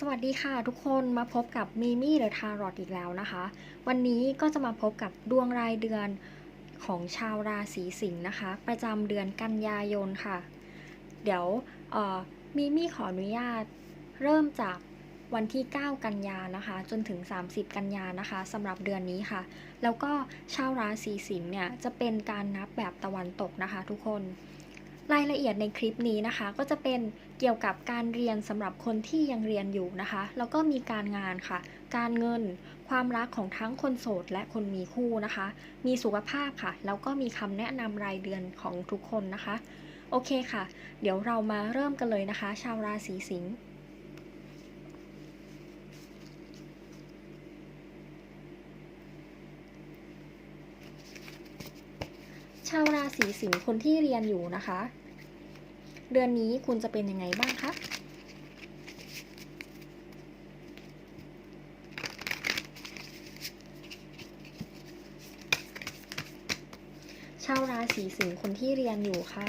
สวัสดีค่ะทุกคนมาพบกับมิมี่เดอะทารอตอีกแล้วนะคะ วันนี้ก็จะมาพบกับดวงรายเดือนของชาวราศีสิงห์นะคะ ประจำเดือนกันยายนค่ะ เดี๋ยวมิมี่ขออนุญาตเริ่มจากวันที่ 9 กันยานะคะ จนถึง 30 กันยานะคะสำหรับเดือนนี้ค่ะ แล้วก็ชาวราศีสิงห์เนี่ยจะเป็นการนับแบบตะวันตกนะคะ ทุกคน รายละเอียดในคลิปนี้นะคะ ก็จะเป็นเกี่ยวกับการเรียนสำหรับคนที่ยังเรียนอยู่นะคะ แล้วก็มีการงานค่ะ การเงิน ความรักของทั้งคนโสดและคนมีคู่นะคะ มีสุขภาพค่ะ แล้วก็มีคำแนะนำรายเดือนของทุกคนนะคะ โอเคค่ะ เดี๋ยวเรามาเริ่มกันเลยนะคะ ชาวราศีสิงห์ชาวรา ศีสิงห์คนที่เรียนอยู่นะคะ เดือนนี้คุณจะเป็นยังไงบ้างคะชาวราศีสิงห์คนที่เรียนอยู่ค่ะ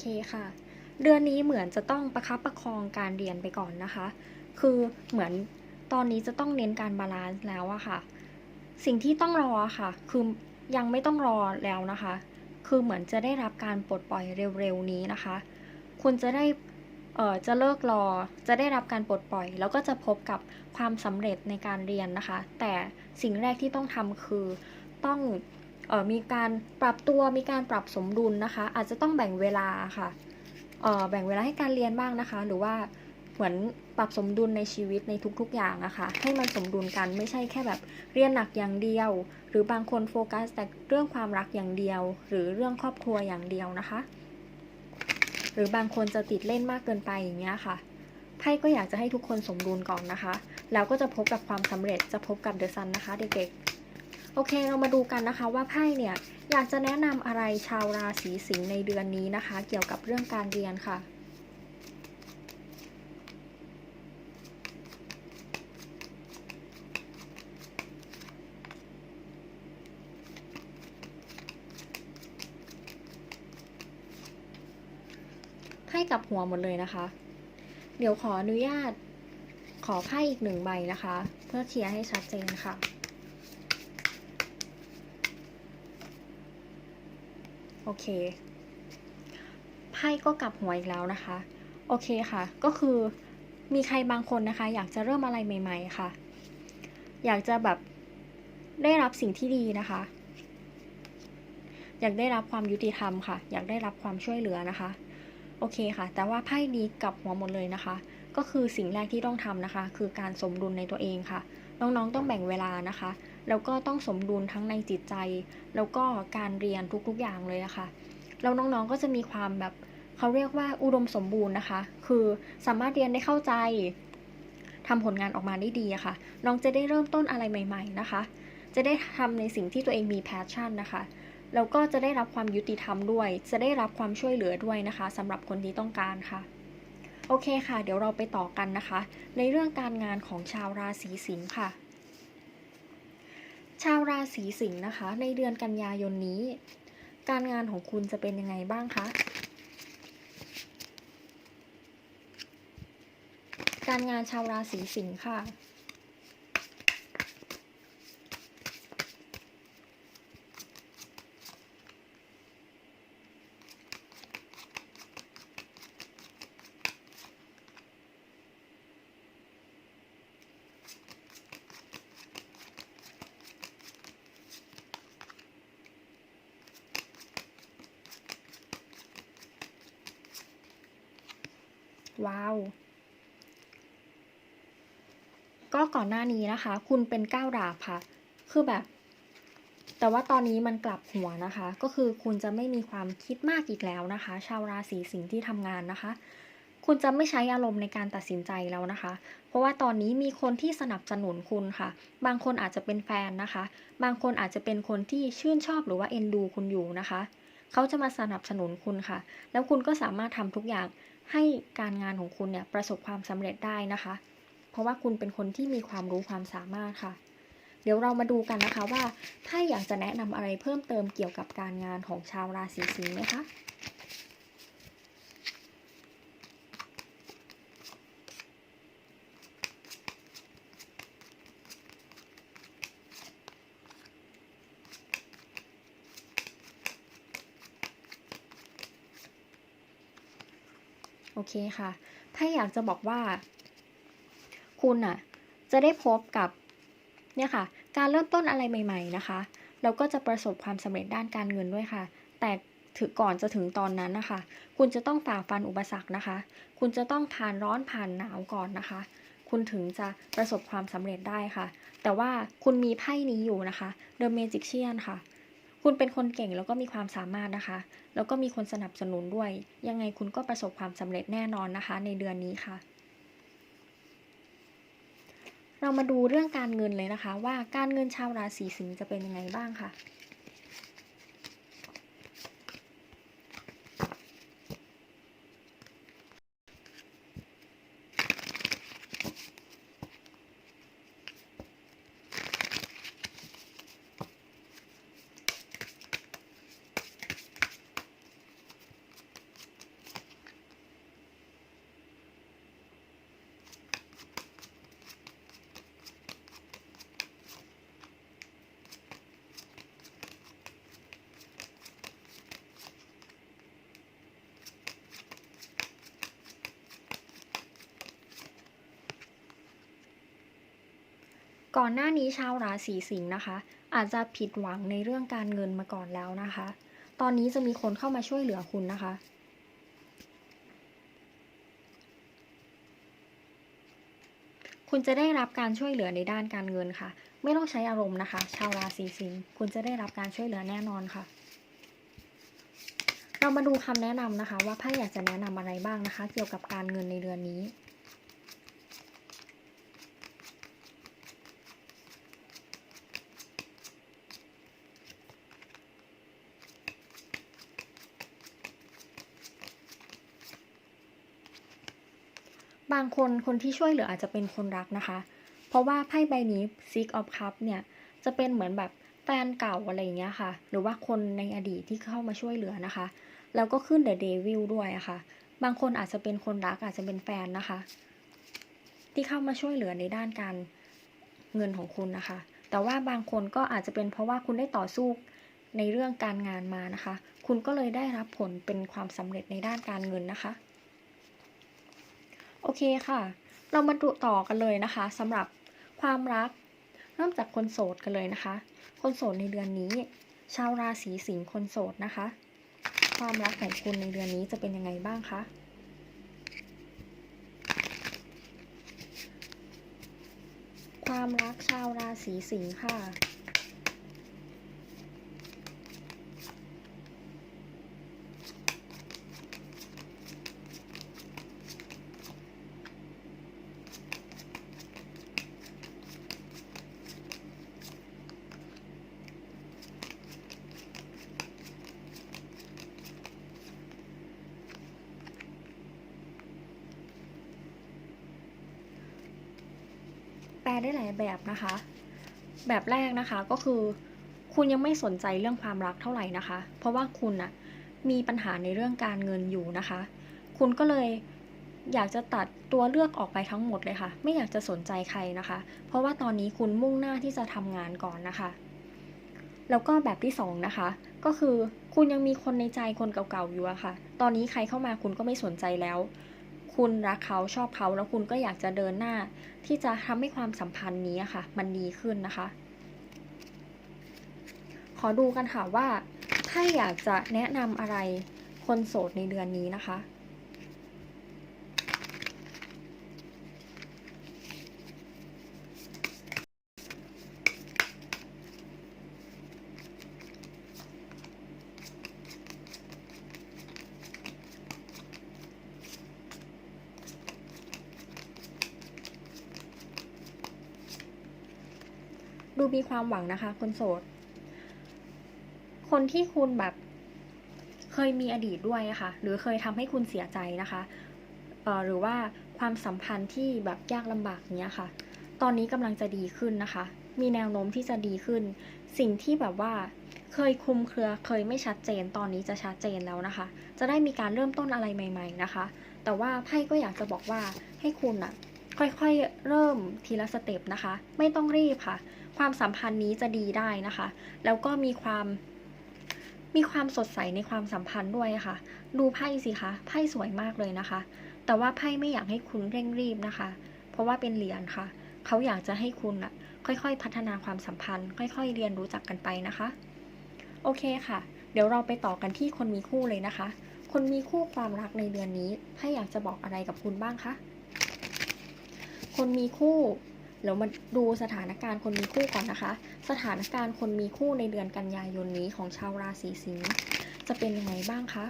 เคค่ะ เดือนนี้เหมือนจะต้องประคับประคองการเรียนไปก่อนนะคะ คือเหมือนตอนนี้จะต้องเน้นการบาลานซ์แล้วอะค่ะ สิ่งที่ต้องรอค่ะ คือยังไม่ต้องรอแล้วนะคะ คือเหมือนจะได้รับการปลดปล่อยเร็วๆนี้นะคะ คุณจะได้เออจะเลิกรอ จะได้รับการปลดปล่อย แล้วก็จะพบกับความสำเร็จในการเรียนนะคะ แต่สิ่งแรกที่ต้องทำคือต้อง มีการปรับตัวมีการปรับสมดุลนะคะ อาจจะต้องแบ่งเวลาค่ะเอ่อแบ่งเวลาให้การเรียนบ้างนะคะ หรือว่าเหมือนปรับสมดุลในชีวิตในทุกๆอย่างนะคะ ให้มันสมดุลกันไม่ใช่แค่แบบเรียนหนักอย่างเดียว หรือบางคนโฟกัสแต่เรื่องความรักอย่างเดียว หรือเรื่องครอบครัวอย่างเดียวนะคะ หรือบางคนจะติดเล่นมากเกินไปอย่างเงี้ยค่ะไพ่ก็อยากจะให้ทุกคนสมดุลก่อนนะคะ แล้วก็จะพบกับความสำเร็จจะพบกับเดอะซันนะคะเด็กๆ โอเคเรามาดูกันนะคะว่าไพ่เนี่ยอยากจะแนะนำอะไรชาวราศีสิงห์ในเดือนนี้นะคะ เกี่ยวกับเรื่องการเรียนค่ะไพ่กลับหัวหมดเลยนะคะ เดี๋ยวขออนุญาตขอไพ่อีกหนึ่งใบนะคะ เพื่อเคลียร์ให้ชัดเจนค่ะ อเคไพ่ก็กลับหัวอีกแล้วนะคะ โอเคค่ะ ก็คือมีใครบางคนนะคะ อยากจะเริ่มอะไรใหม่ ๆ ค่ะ อยากจะแบบได้รับสิ่งที่ดีนะคะ อยากได้รับความยุติธรรมค่ะ อยากได้รับความช่วยเหลือนะคะ โอเคค่ะ แต่ว่าไพ่นี้กลับหัวหมดเลยนะคะ ก็คือสิ่งแรกที่ต้องทำนะคะ คือการสมดุลในตัวเองค่ะ น้องๆต้องแบ่งเวลานะคะแล้วก็ต้องสมดุลทั้งในจิตใจ แล้วก็การเรียนทุกๆอย่างเลยอะค่ะแล้วน้องๆก็จะมีความแบบเขาเรียกว่าอุดมสมบูรณ์นะคะ คือสามารถเรียนได้เข้าใจทำผลงานออกมาได้ดีอะค่ะ น้องจะได้เริ่มต้นอะไรใหม่ ๆนะคะ จะได้ทำในสิ่งที่ตัวเองมีแพชชั่นนะคะ แล้วก็จะได้รับความยุติธรรมด้วย จะได้รับความช่วยเหลือด้วยนะคะสำหรับคนที่ต้องการค่ะ โอเคค่ะ เดี๋ยวเราไปต่อกันนะคะ ในเรื่องการงานของชาวราศีสิงห์ค่ะ ชาวราศีสิงห์นะคะ ในเดือนกันยายนนี้ การงานของคุณจะเป็นยังไงบ้างคะ การงานชาวราศีสิงห์ค่ะ ว้าว ก็ก่อนหน้านี้นะคะ คุณเป็นก้าวดาบค่ะ คือแบบ แต่ว่าตอนนี้มันกลับหัวนะคะ ก็คือคุณจะไม่มีความคิดมากอีกแล้วนะคะ ชาวราศีสิงห์ที่ทำงานนะคะ คุณจะไม่ใช้อารมณ์ในการตัดสินใจแล้วนะคะ เพราะว่าตอนนี้มีคนที่สนับสนุนคุณค่ะ บางคนอาจจะเป็นแฟนนะคะ บางคนอาจจะเป็นคนที่ชื่นชอบหรือว่าเอ็นดูคุณอยู่นะคะเขาจะมาสนับสนุนคุณค่ะ แล้วคุณก็สามารถทำทุกอย่าง ให้การงานของคุณเนี่ยประสบความสำเร็จได้นะคะ เพราะว่าคุณเป็นคนที่มีความรู้ความสามารถค่ะ เดี๋ยวเรามาดูกันนะคะว่าถ้าอยากจะแนะนำอะไรเพิ่มเติมเกี่ยวกับการงานของชาวราศีสิงห์ไหมคะ เคค่ะ ถ้าอยากจะบอกว่า คุณน่ะจะได้พบกับเนี่ยค่ะ การเริ่มต้นอะไรใหม่ ๆนะคะ แล้วก็จะประสบความสำเร็จด้านการเงินด้วยค่ะ แต่ถึงก่อนจะถึงตอนนั้นนะคะ คุณจะต้องฝ่าฟันอุปสรรคนะคะ คุณจะต้องผ่านร้อนผ่านหนาวก่อนนะคะ คุณถึงจะประสบความสำเร็จได้ค่ะ แต่ว่าคุณมีไพ่นี้อยู่นะคะ The Magician ค่ะ คุณเป็นคนเก่งแล้วก็มีความสามารถนะคะ แล้วก็มีคนสนับสนุนด้วย ยังไงคุณก็ประสบความสำเร็จแน่นอนนะคะ ในเดือนนี้ค่ะ เรามาดูเรื่องการเงินเลยนะคะ ว่าการเงินชาวราศีสิงห์จะเป็นยังไงบ้างค่ะ ก่อนหน้านี้ชาวราศีสิงห์นะคะ อาจจะผิดหวังในเรื่องการเงินมาก่อนแล้วนะคะ ตอนนี้จะมีคนเข้ามาช่วยเหลือคุณนะคะ คุณจะได้รับการช่วยเหลือในด้านการเงินค่ะ ไม่ต้องใช้อารมณ์นะคะ ชาวราศีสิงห์คุณจะได้รับการช่วยเหลือแน่นอนค่ะ เรามาดูคำแนะนำนะคะ ว่าไพ่อยากจะแนะนำอะไรบ้างนะคะ เกี่ยวกับการเงินในเดือนนี้ บางคนคนที่ช่วยเหลืออาจจะเป็นคนรักนะคะ เพราะว่าไพ่ใบนี้ Six of Cup เนี่ยจะเป็นเหมือนแบบแฟนเก่าอะไรอย่างเงี้ยค่ะ หรือว่าคนในอดีตที่เข้ามาช่วยเหลือนะคะ แล้วก็ขึ้น The Devil ด้วยอะค่ะ บางคนอาจจะเป็นคนรักอาจจะเป็นแฟนนะคะ ที่เข้ามาช่วยเหลือในด้านการเงินของคุณนะคะ แต่ว่าบางคนก็อาจจะเป็นเพราะว่าคุณได้ต่อสู้ในเรื่องการงานมานะคะ คุณก็เลยได้รับผลเป็นความสำเร็จในด้านการเงินนะคะ โอเคค่ะ เรามาดูต่อกันเลยนะคะสำหรับความรัก เริ่มจากคนโสดกันเลยนะคะ คนโสดในเดือนนี้ ชาวราศีสิงห์คนโสดนะคะ ความรักของคุณในเดือนนี้จะเป็นยังไงบ้างคะความรักชาวราศีสิงห์ค่ะ ลได้หลายแบบนะคะ แบบแรกนะคะก็คือคุณยังไม่สนใจเรื่องความรักเท่าไหร่นะคะ เพราะว่าคุณน่ะมีปัญหาในเรื่องการเงินอยู่นะคะ คุณก็เลยอยากจะตัดตัวเลือกออกไปทั้งหมดเลยค่ะ ไม่อยากจะสนใจใครนะคะ เพราะว่าตอนนี้คุณมุ่งหน้าที่จะทำงานก่อนนะคะ แล้วก็แบบที่สองนะคะ ก็คือคุณยังมีคนในใจคนเก่าๆอยู่อะค่ะ ตอนนี้ใครเข้ามาคุณก็ไม่สนใจแล้ว คุณรักเขาชอบเขาแล้วคุณก็อยากจะเดินหน้า ที่จะทำให้ความสัมพันธ์นี้ค่ะ มันดีขึ้นนะคะ ขอดูกันค่ะว่า ถ้าอยากจะแนะนำอะไรคนโสดในเดือนนี้นะคะ ดูมีความหวังนะคะ คนโสด คนที่คุณแบบเคยมีอดีตด้วยะค่ะ หรือเคยทำให้คุณเสียใจนะคะเออหรือว่าความสัมพันธ์ที่แบบยากลำบากเนี้ยค่ะ ตอนนี้กำลังจะดีขึ้นนะคะ มีแนวโน้มที่จะดีขึ้น สิ่งที่แบบว่าเคยคลุมเครือเคยไม่ชัดเจน ตอนนี้จะชัดเจนแล้วนะคะ จะได้มีการเริ่มต้นอะไรใหม่ ๆนะคะ แต่ว่าไพ่ก็อยากจะบอกว่าให้คุณอะค่อยๆเริ่มทีละสเต็ปนะคะ ไม่ต้องรีบค่ะ ความสัมพันธ์นี้จะดีได้นะคะ แล้วก็มีความมีความสดใสในความสัมพันธ์ด้วยค่ะ ดูไพ่สิคะ ไพ่สวยมากเลยนะคะ แต่ว่าไพ่ไม่อยากให้คุณเร่งรีบนะคะ เพราะว่าเป็นเหรียญค่ะ เขาอยากจะให้คุณอะค่อยๆ พัฒนาความสัมพันธ์ ค่อย ๆ เรียนรู้จักกันไปนะคะ โอเคค่ะ เดี๋ยวเราไปต่อกันที่คนมีคู่เลยนะคะ คนมีคู่ความรักในเดือนนี้ไพ่อยากจะบอกอะไรกับคุณบ้างคะ คนมีคู่ เรามาดูสถานการณ์คนมีคู่ก่อนนะคะ สถานการณ์คนมีคู่ในเดือนกันยายนนี้ของชาวราศีสิงห์จะเป็นยังไงบ้างคะ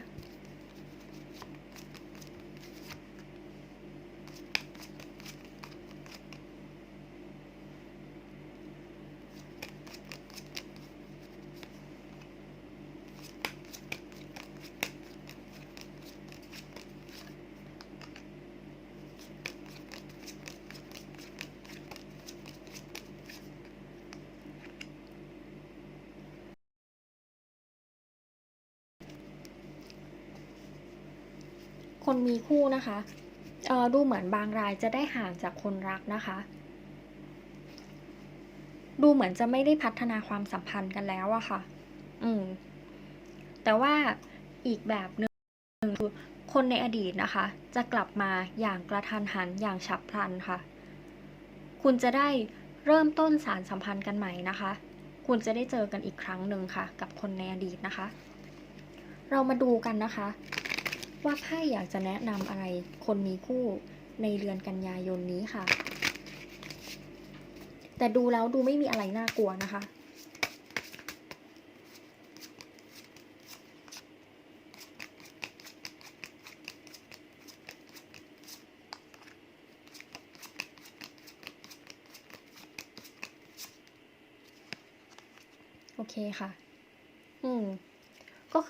คนมีคู่นะคะดูเหมือนบางรายจะได้ห่างจากคนรักนะคะ ดูเหมือนจะไม่ได้พัฒนาความสัมพันธ์กันแล้วอะค่ะ อืม แต่ว่าอีกแบบหนึ่งคือคนในอดีตนะคะ จะกลับมาอย่างกระทันหันอย่างฉับพลันค่ะ คุณจะได้เริ่มต้นสารสัมพันธ์กันใหม่นะคะ คุณจะได้เจอกันอีกครั้งหนึ่งค่ะ กับคนในอดีตนะคะ เรามาดูกันนะคะ ว่าไพ่อยากจะแนะนำอะไรคนมีคู่ในเดือนกันยายนนี้ค่ะ แต่ดูแล้วดูไม่มีอะไรน่ากลัวนะคะ โอเคค่ะ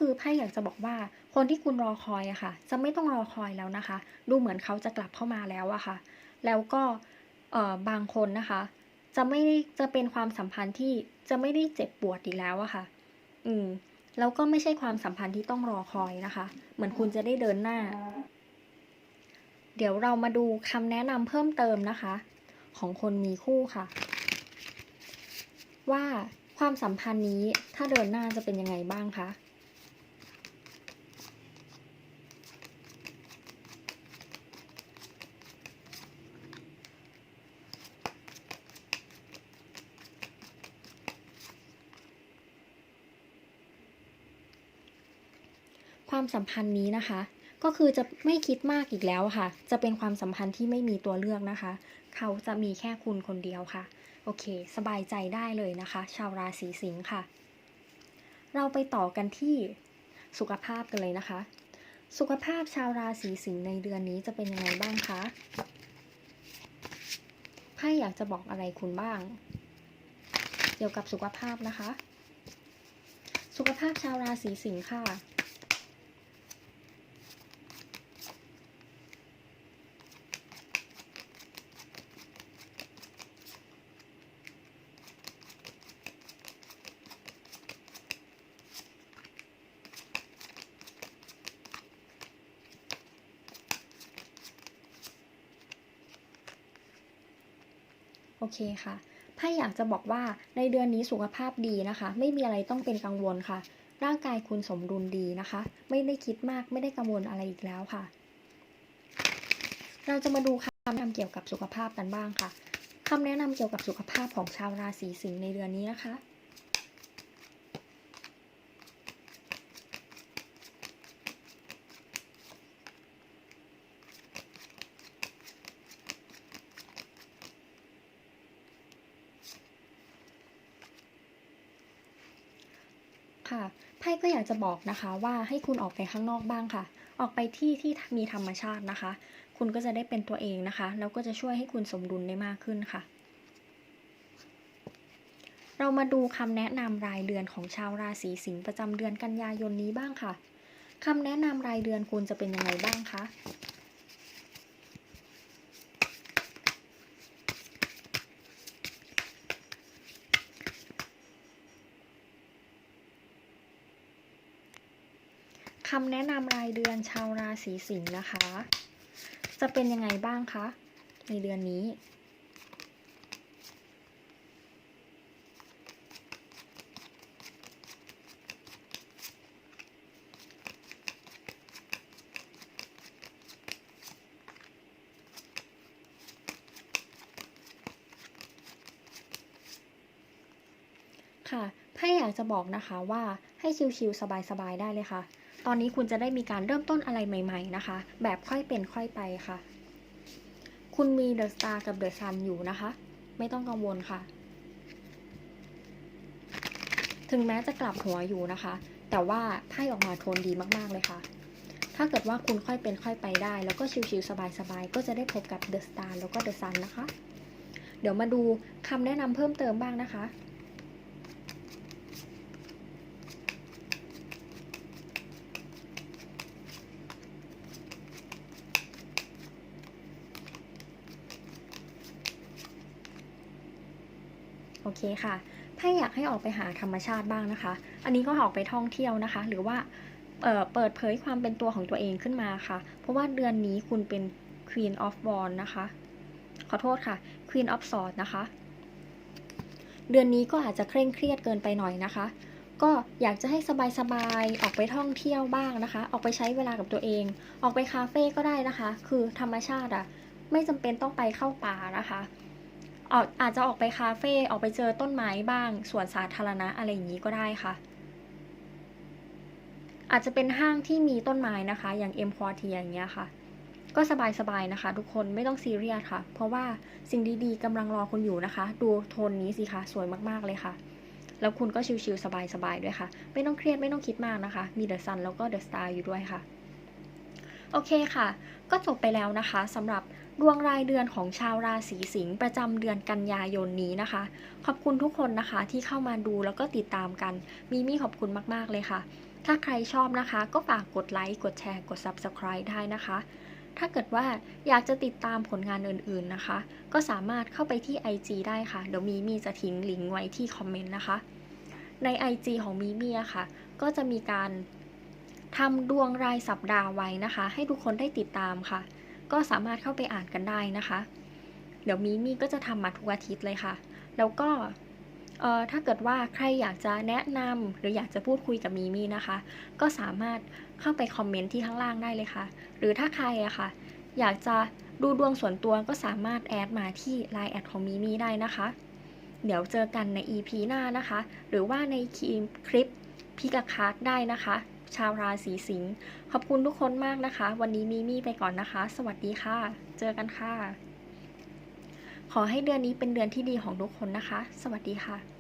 คือไพ่อยากจะบอกว่าคนที่คุณรอคอยอะค่ะ จะไม่ต้องรอคอยแล้วนะคะ ดูเหมือนเขาจะกลับเข้ามาแล้วอะค่ะ แล้วก็เออบางคนนะคะ จะไม่ได้จะเป็นความสัมพันธ์ที่จะไม่ได้เจ็บปวดอีกแล้วอะค่ะ อืมแล้วก็ไม่ใช่ความสัมพันธ์ที่ต้องรอคอยนะคะ เหมือนคุณจะได้เดินหน้า เดี๋ยวเรามาดูคำแนะนำเพิ่มเติมนะคะ ของคนมีคู่ค่ะ ว่าความสัมพันธ์นี้ถ้าเดินหน้าจะเป็นยังไงบ้างคะ ความสัมพันธ์นี้นะคะ ก็คือจะไม่คิดมากอีกแล้วค่ะ จะเป็นความสัมพันธ์ที่ไม่มีตัวเลือกนะคะ เขาจะมีแค่คุณคนเดียวค่ะ โอเค สบายใจได้เลยนะคะ ชาวราศีสิงค์ค่ะ เราไปต่อกันที่สุขภาพกันเลยนะคะ สุขภาพชาวราศีสิงห์ในเดือนนี้จะเป็นยังไงบ้างคะไพ่อยากจะบอกอะไรคุณบ้าง เกี่ยวกับสุขภาพนะคะ สุขภาพชาวราศีสิงห์ค่ะ โอเคค่ะไพ่อยากจะบอกว่าในเดือนนี้สุขภาพดีนะคะ ไม่มีอะไรต้องเป็นกังวลค่ะ ร่างกายคุณสมดุลดีนะคะ ไม่ได้คิดมากไม่ได้กังวลอะไรอีกแล้วค่ะ เราจะมาดูคำแนะนำเกี่ยวกับสุขภาพกันบ้างค่ะคำแนะนำเกี่ยวกับสุขภาพของชาวราศีสิงห์ในเดือนนี้นะคะไพ่ ก็อยากจะบอกนะคะว่าให้คุณออกไปข้างนอกบ้างค่ะ ออกไปที่ที่มีธรรมชาตินะคะ คุณก็จะได้เป็นตัวเองนะคะ แล้วก็จะช่วยให้คุณสมดุลได้มากขึ้นค่ะ เรามาดูคำแนะนำรายเดือนของชาวราศีสิงห์ประจำเดือนกันยายนนี้บ้างค่ะคำแนะนำรายเดือนคุณจะเป็นยังไงบ้างคะ คำแนะนำรายเดือนชาวราศีสิงห์นะคะ จะเป็นยังไงบ้างคะในเดือนนี้ ค่ะไพ่อยากจะบอกนะคะว่าให้ชิลๆสบายๆได้เลยค่ะ ตอนนี้คุณจะได้มีการเริ่มต้นอะไรใหม่ ๆ นะคะ แบบค่อยเป็นค่อยไปค่ะ คุณมีเดอะสตาร์กับเดอะซันอยู่นะคะ ไม่ต้องกังวลค่ะ ถึงแม้จะกลับหัวอยู่นะคะ แต่ว่าไพ่ออกมาโทนดีมากๆเลยค่ะ ถ้าเกิดว่าคุณค่อยเป็นค่อยไปได้ แล้วก็ชิลๆสบายๆก็จะได้พบกับเดอะสตาร์แล้วก็เดอะซันนะคะ เดี๋ยวมาดูคำแนะนำเพิ่มเติมบ้างนะคะ เคค่ะไพ่อยากให้ออกไปหาธรรมชาติบ้างนะคะ อันนี้ก็ออกไปท่องเที่ยวนะคะ หรือว่าเเปิดเผยความเป็นตัวของตัวเองขึ้นมาค่ะ เพราะว่าเดือนนี้คุณเป็น Queen of w a n d นะคะ ขอโทษค่ะ Queen of Swords นะคะ เดือนนี้ก็อาจจะเคร่งเครียดเกินไปหน่อยนะคะ ก็อยากจะให้สบายๆ ออกไปท่องเที่ยวบ้างนะคะ ออกไปใช้เวลากับตัวเอง ออกไปคาเฟ่ก็ได้นะคะ คือธรรมชาติอะไม่จำเป็นต้องไปเข้าป่านะคะ ออกอาจจะออกไปคาเฟ่ออกไปเจอต้นไม้บ้างสวนสาธารณะอะไรอย่างนี้ก็ได้ค่ะ อาจจะเป็นห้างที่มีต้นไม้นะคะ อย่างเอ็มควอเทียอย่างเงี้ยค่ะ ก็สบายๆนะคะ ทุกคนไม่ต้องซีเรียสค่ะ เพราะว่าสิ่งดีๆกำลังรอคุณอยู่นะคะ ดูโทนนี้สิคะสวยมากๆเลยค่ะ แล้วคุณก็ชิลๆสบายๆด้วยค่ะ ไม่ต้องเครียดไม่ต้องคิดมากนะคะ มีเดอะซันแล้วก็เดอะสตาร์อยู่ด้วยค่ะโอเคค่ะ ก็จบไปแล้วนะคะสำหรับ ดวงรายเดือนของชาวราศีสิงห์ประจำเดือนกันยายนนี้นะคะ ขอบคุณทุกคนนะคะที่เข้ามาดูแล้วก็ติดตามกัน มีมี่ขอบคุณมากๆเลยค่ะ ถ้าใครชอบนะคะ ก็ฝากกดไลค์กดแชร์กด Subscribe ได้นะคะ ถ้าเกิดว่าอยากจะติดตามผลงานอื่นๆนะคะ ก็สามารถเข้าไปที่ IG ได้ค่ะ เดี๋ยวมีมี่จะทิ้งลิงก์ไว้ที่คอมเมนต์นะคะ ใน IG ของมีมี่อะค่ะ ก็จะมีการทำดวงรายสัปดาห์ไว้นะคะ ให้ทุกคนได้ติดตามค่ะ ก็สามารถเข้าไปอ่านกันได้นะคะ เดี๋ยวมีมี่ก็จะทำมาทุกอาทิตย์เลยค่ะ แล้วก็เอ่อถ้าเกิดว่าใครอยากจะแนะนำหรืออยากจะพูดคุยกับมีมี่นะคะ ก็สามารถเข้าไปคอมเมนต์ที่ข้างล่างได้เลยค่ะ หรือถ้าใครอะค่ะ อยากจะดูดวงส่วนตัวก็สามารถแอดมาที่ Line แอดของมีมี่ได้นะคะ เดี๋ยวเจอกันใน EP หน้านะคะ หรือว่าในคลิปพิกาคาร์ดได้นะคะ ชาวราศีสิงห์ขอบคุณทุกคนมากนะคะ วันนี้มีมี่ไปก่อนนะคะ สวัสดีค่ะ เจอกันค่ะ ขอให้เดือนนี้เป็นเดือนที่ดีของทุกคนนะคะ สวัสดีค่ะ